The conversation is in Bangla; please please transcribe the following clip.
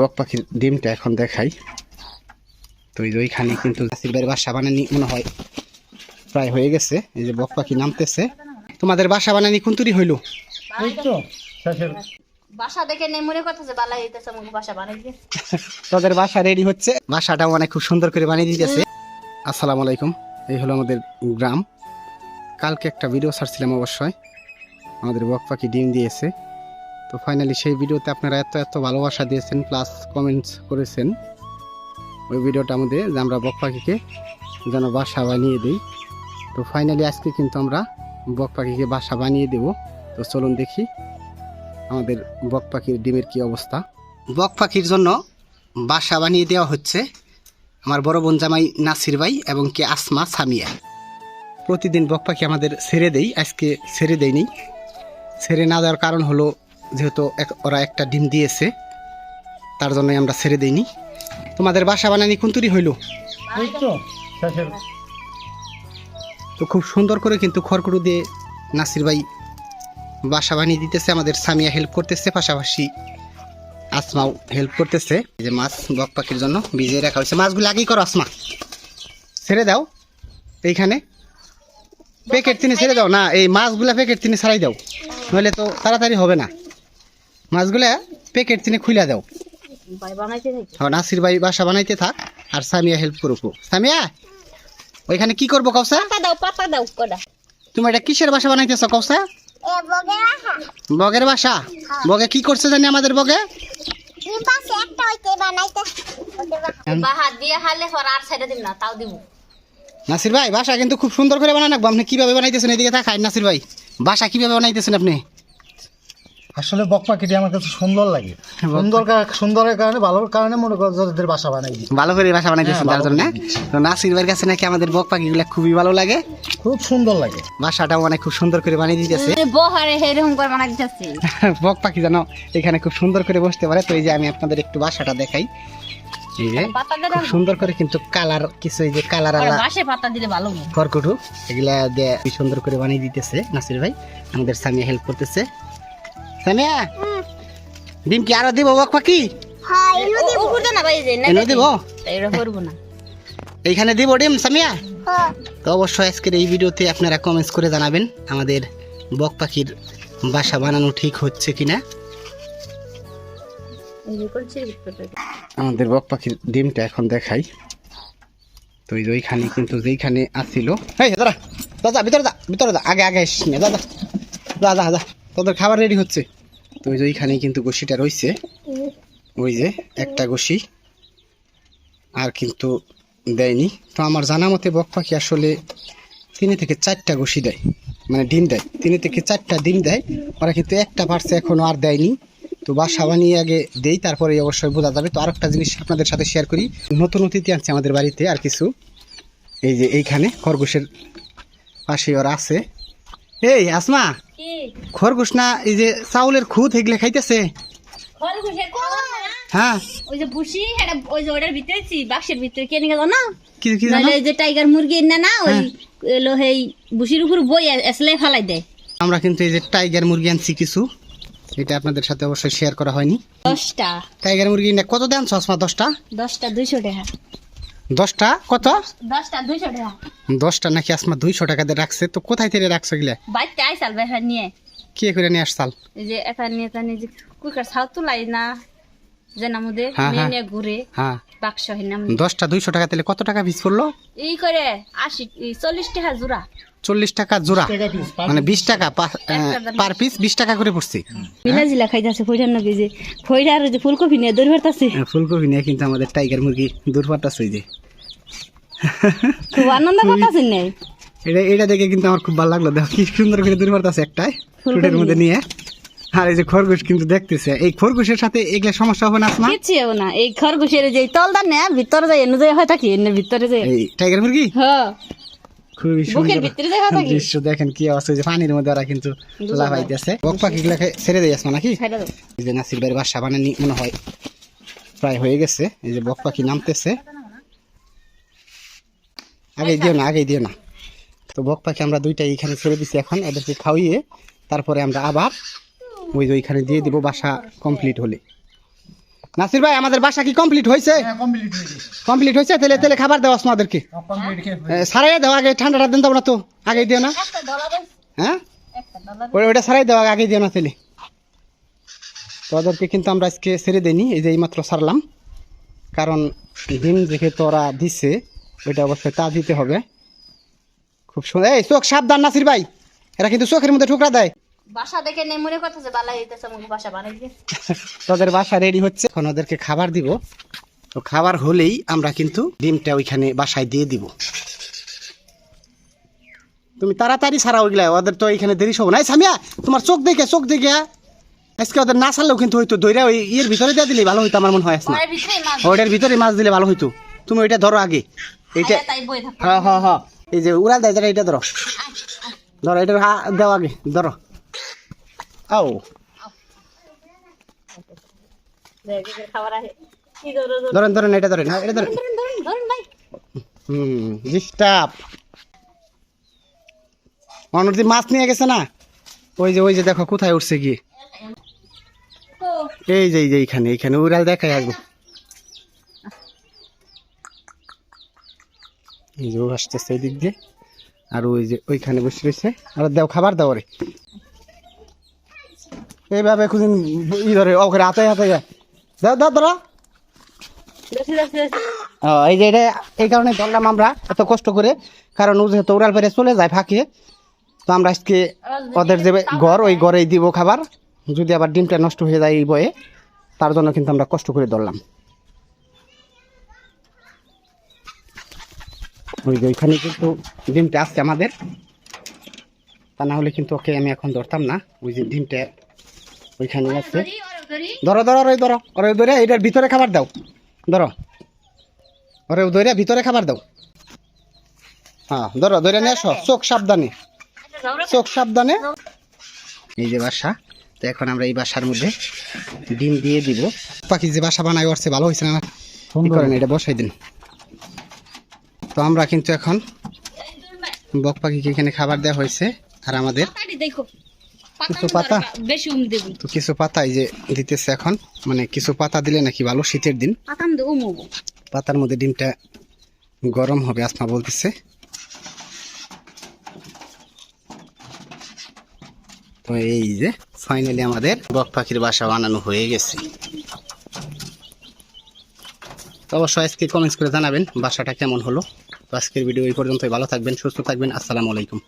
বক পাখির ডিমটা এখন দেখাই। তো এই যে ওইখানে কিন্তু ভাইয়ের বাসা বানানি মনে হয় প্রায় হয়ে গেছে। এই যে বক পাখি নামতেছে। তোমাদের বাসা বানানি কুন্তুরি হইল? বাসা দেখে নেই করতেছে বালা হইতেছে আমাকে বাসা বানাই তাদের বাসা রেডি হচ্ছে। বাসাটাও অনেক খুব সুন্দর করে বানিয়ে দিতেছে। আসসালামু আলাইকুম। এই হলো আমাদের গ্রাম। কালকে একটা ভিডিও ছাড়ছিলাম অবশ্যই। আমাদের বক পাখি ডিম দিয়েছে। তো ফাইনালি সেই ভিডিওতে আপনারা এত এত ভালোবাসা দিয়েছেন প্লাস কমেন্টস করেছেন, ওই ভিডিওটা আমাদের যে আমরা বক পাখিকে যেন বাসা বানিয়ে দিই। তো ফাইনালি আজকে কিন্তু আমরা বক পাখিকে বাসা বানিয়ে দেব। তো চলুন দেখি আমাদের বক পাখির ডিমের কি অবস্থা। বক পাখির জন্য বাসা বানিয়ে দেওয়া হচ্ছে আমার বড় বোন জামাই নাসির ভাই এবং কে আসমা সামিয়া। প্রতিদিন বক পাখি আমাদের ছেড়ে দেই, আজকে ছেড়ে দেয়নি ছেড়ে না দেওয়ার কারণ হলো যেহেতু এক- ওরা একটা ডিম দিয়েছে তার জন্যই আমরা ছেড়ে দেইনি। তোমাদের বাসা বানানি কুন্তুরি হইল? তো খুব সুন্দর করে কিন্তু খড়কুটো দিয়ে নাসির ভাই বাসা বানিয়ে দিতেছে আমাদের সামিয়া হেল্প করতেছে পাশাপাশি আসমাও হেল্প করতেছে। এই যে মাছ বক পাখির জন্য ভিজিয়ে রাখা হয়েছে। মাছগুলো আগেই করো আসমা। ছেড়ে দাও এইখানে। প্যাকেট তিনি ছেড়ে দাও। না এই মাছগুলা প্যাকেট তিনি ছাড়াই দাও। নইলে তো তাড়াতাড়ি হবে না। মাছগুলা প্যাকেট তিনি খুলে দাও। ভাই হ্যাঁ, নাসির ভাই বাসা বানাইতে থাক আর সামিয়া হেল্প করুক সামিয়া ওইখানে কি করব কৌসা দাও দাও তুমি এটা কিসের বাসা বানাইতেছ কৌসা বগের বাসা? বগে কি করছে জানি আমাদের বগে? নাসির ভাই বাসা কিন্তু খুব সুন্দর করে বানান রাখব আপনি কীভাবে বানাইতেছেন? এদিকে থাকায় নাসির ভাই বাসা কীভাবে বানাইতেছেন আপনি? আসলে বক পাখিটি আমার কাছে সুন্দর লাগে। সুন্দর সুন্দরের কারণে ভালোর কারণে মনে করো যাদের বাসা বানাই দিই ভালো করে বাসা বানাইতেছেন হ্যাঁ, তার জন্য। তো নাসির ভাইয়ের কাছে নাকি আমাদের বক পাখিগুলো খুবই ভালো লাগে। খুব সুন্দর লাগে। বাসাটাও অনেক খুব সুন্দর করে বানিয়ে দিতেছে। বহারে হেরকম করে বানাই দিতেছি। বক পাখি যেন এখানে খুব সুন্দর করে বসতে পারে। তো এই যে আমি আপনাদের একটু বাসাটা দেখাই। খুব সুন্দর করে কিন্তু কালার কিছু এই যে কালার আলা বাসে পাতা দিলে ভালো হবে খড়কুটু এগুলা দিয়ে সুন্দর করে বানিয়ে দিতেছে নাসির ভাই। আমাদের সামিয়া হেল্প করতেছে। সামিয়া ডিম কি আরও দিব বক পাখি? এইখানে দিব ডিম সামিয়া তো অবশ্যই আজকের এই ভিডিওতে আপনারা কমেন্টস করে জানাবেন আমাদের বক পাখির বাসা বানানো ঠিক হচ্ছে কিনা। এই আমাদের বক পাখির ডিমটা এখন দেখাই। তো এই ওইখানে কিন্তু যেইখানে আসছিল এই দাদা দাদা ভিতরে দা ভিতরে দা আগে আগে এসিস না দাদা দাদা দাদা তোদের খাবার রেডি হচ্ছে। তো ওই যে ওইখানেই কিন্তু গোশিটা রয়েছে। ওই যে একটা গোশি আর কিন্তু দেয়নি। তো আমার জানা মতে বক পাখি আসলে তিন থেকে চারটা গোশি দেয়। মানে ডিম দেয়। তিন থেকে চারটা ডিম দেয়। ওরা কিন্তু একটা পারছে এখনও আর দেয়নি। তো বাসা বানিয়ে আগে দেই তারপরে অবশ্যই বোঝা যাবে। তো আর একটা জিনিস আপনাদের সাথে শেয়ার করি। নতুন অতিথি আনছে আমাদের বাড়িতে আর কিছু। এই যে এইখানে খরগোশের পাশে ওরা আছে। এই আসমা। খরগোশ না এই যে চাউলের খুদ এগুলো খাইতেছে। হ্যাঁ। ওই যে ভুসি এটা ওই যে ওটার ভিতরে ছি, বাক্সের ভিতরে কে নিয়ে গেল না কি কি জানো? ওই যে টাইগার মুরগি না না ওই হ্যাঁ। এলো সেই ভুসির উপর বই আসলে ফালাই দেয়। আমরা কিন্তু এই যে টাইগার মুরগি আনছি কিছু। এটা আপনাদের সাথে অবশ্যই শেয়ার করা হয়নি। দশটা। টাইগার মুরগি না কত দেন চশমা দশটা? দশটা দুইশো টাকা। দশটা? কত? দশটা দুইশো টাকা। দশটা নাকি আসমা দুইশো টাকা দিয়ে রাখছে? তো কোথায় থেকে রাখছো গিলা আইসাল নিয়ে। কে করে নিয়ে আসছাল যে এখানে নিয়ে তার নিজে কুকার ছাউ তুলাই না যে নামুদে হ্যাঁ, নিয়ে হ্যাঁ। ঘুরে হ্যাঁ। বাক্স হয় নাম দশটা দুইশো টাকা তাহলে কত টাকা পিস পড়ল? এই করে আশি চল্লিশ টাকা জোড়া। চল্লিশ টাকা জোড়া। পিস মানে বিশ টাকা পার পিস বিশ টাকা করে পড়ছে। মিলা জিলা খাইতেছে ফইরার নবী যে ফইরার যে ফুলকপি নিয়ে হ্যাঁ, ফুলকপি নিয়ে কিন্তু আমাদের টাইগার মুরগি দূরপাটা সই যে। খুব আনন্দ পাতাছেন নাই এটা এটা দেখে কিন্তু আমার খুব ভালো লাগল। দেখো কি সুন্দর করে দূরপাটা আছে একটাই ফুটের মধ্যে নিয়ে। আর এই যে খরগোশ কিন্তু দেখতেছে। এই খরগোশের সাথে এগুলা সমস্যা হবে না আসমা? কিচ্ছু হবে না। এই খরগোশের যে তলদার না ভিতরে যায় এনে যায় হয় থাকি এনে ভিতরে যায় এই টাইগার মুরগি? হ্যাঁ। খুবই সুন্দর ভিতরে দেখা থাকি। দৃশ্য দেখেন কি অবস্থা যে পানির মধ্যে ওরা কিন্তু লাফাইতেছে। বক ছেড়ে দিয়ে আসমা নাকি? খাইটা দাও। এই যে নাসির ভাইয়ের বাসা বানানি মনে হয়। প্রায় হয়ে গেছে। এই যে বক পাখি নামতেছে। আগে দিও না আগে দিও না। তো বক পাখি আমরা দুইটা এইখানে ছেড়ে দিছি এখন এদেরকে খাওয়িয়ে তারপরে আমরা আবার ওই যে ওইখানে দিয়ে দিব বাসা কমপ্লিট হলে। নাসির ভাই আমাদের বাসা কি কমপ্লিট হয়েছে? হ্যাঁ কমপ্লিট হয়ে হয়েছে? তাহলে তাহলে খাবার দেওয়া আমাদেরকে সারাই দাও আগে ঠান্ডাটা দিন দাও না তো আগে দিও না। হ্যাঁ? ওইটা সারাই দেওয়া আগে দিও না তাহলে। তো ওদেরকে কিন্তু আমরা আজকে ছেড়ে দিইনি এই যে এইমাত্র সারলাম কারণ ডিম যেহেতু ওরা দিচ্ছে ওইটা অবশ্যই তা দিতে হবে। খুব সুন্দর। এই চোখ সাবধান নাসির ভাই। এরা কিন্তু চোখের মধ্যে ঠুকরা দেয়। বাসা দেখে নেই মনে করতেছে বালা হইতেছে আমাকে বাসা বানাই তোদের বাসা রেডি হচ্ছে। এখন ওদেরকে খাবার দিব। তো খাবার হলেই আমরা কিন্তু ডিমটা ওইখানে বাসায় দিয়ে দিব। তুমি তাড়াতাড়ি সারা ওইগুলা ওদের তো এখানে দেরি সব নাই সামিয়া তোমার চোখ দেখে চোখ দেখে। আজকে ওদের না সারলেও কিন্তু হয়তো দইরা ওই ইয়ের ভিতরে দিয়ে দিলে ভালো হইতো আমার মনে হয় ওইটার ভিতরে মাছ দিলে ভালো হইতো। তুমি ওইটা ধরো আগে। এইটা আয়া তাই বই থাকো। হ্যাঁ হ্যাঁ হ্যাঁ। এই যে উড়াল দেয় যেটা এটা ধরো। ধরো এটা হা- দাও আগে ধরো। আও। দেখে খাবার আছে কি ধরো ধরো ধরেন ধরেন এটা ধরেন হ্যাঁ, এটা ধরেন। ধরুন ধরুন ধরুন ভাই। হুম ডিস্টার্ব অনর্দি মাছ নিয়ে গেছে না ওই যে ওই যে দেখো কোথায় উঠছে গিয়ে? ও। এই যে এই যে এইখানে এইখানে উড়াল দেখাই আসব। এই যে আসতেছে এই দিক দিয়ে। আর ওই যে ওইখানে বসে রয়েছে। আর দাও, খাবার দাও রে এইভাবে খুদিন ই ধরে ওখানে হাতে হাতে। দাও দাও ধরো এই যে এটা, এই কারণে ধরলাম আমরা এত কষ্ট করে। কারণ ও যেহেতু উড়াল পেরে চলে যায় ফাঁকে, তো আমরা আজকে ওদের যে ঘর, ওই ঘরেই দিব খাবার। যদি আবার ডিমটা নষ্ট হয়ে যায় এই বয়ে, তার জন্য কিন্তু আমরা কষ্ট করে ধরলাম। ওই যে ওইখানে কিন্তু ডিমটা আসছে আমাদের। তা না হলে কিন্তু ওকে আমি এখন ধরতাম না। ওই যে ডিমটা ওইখানে আছে। ধরি ওরে ধরি। ধরো ধরো ওই ধরো ওরে ধরে এটার ভিতরে খাবার দাও। ধরো। ওরে ধরে ভিতরে খাবার দাও। হ্যাঁ ধরো ধরে নিয়ে আসো। চোখ সাবধানে। চোখ সাবধানে। এই যে বাসা তো এখন আমরা এই বাসার মধ্যে ডিম দিয়ে দিব। পাখি যে বাসা বানায় করছে ভালো হয়েছে না? কি সুন্দর। করেন এটা বসাই দিন। তো আমরা কিন্তু এখন বক পাখিকে এখানে খাবার দেওয়া হয়েছে আর আমাদের কিছু পাতা? তো কিছু পাতা এই যে দিতেছে এখন মানে কিছু পাতা দিলে নাকি ভালো শীতের দিন। পাতার মধ্যে ডিমটা গরম হবে আসমা বলতেছে। তো এই যে ফাইনালি আমাদের বক পাখির বাসা বানানো হয়ে গেছে। তো অবশ্যই আজকে কমেন্টস করে জানাবেন, বাসাটা কেমন হলো? তো আজকের ভিডিও এই পর্যন্তই, ভালো থাকবেন, সুস্থ থাকবেন, আসসালামু আলাইকুম।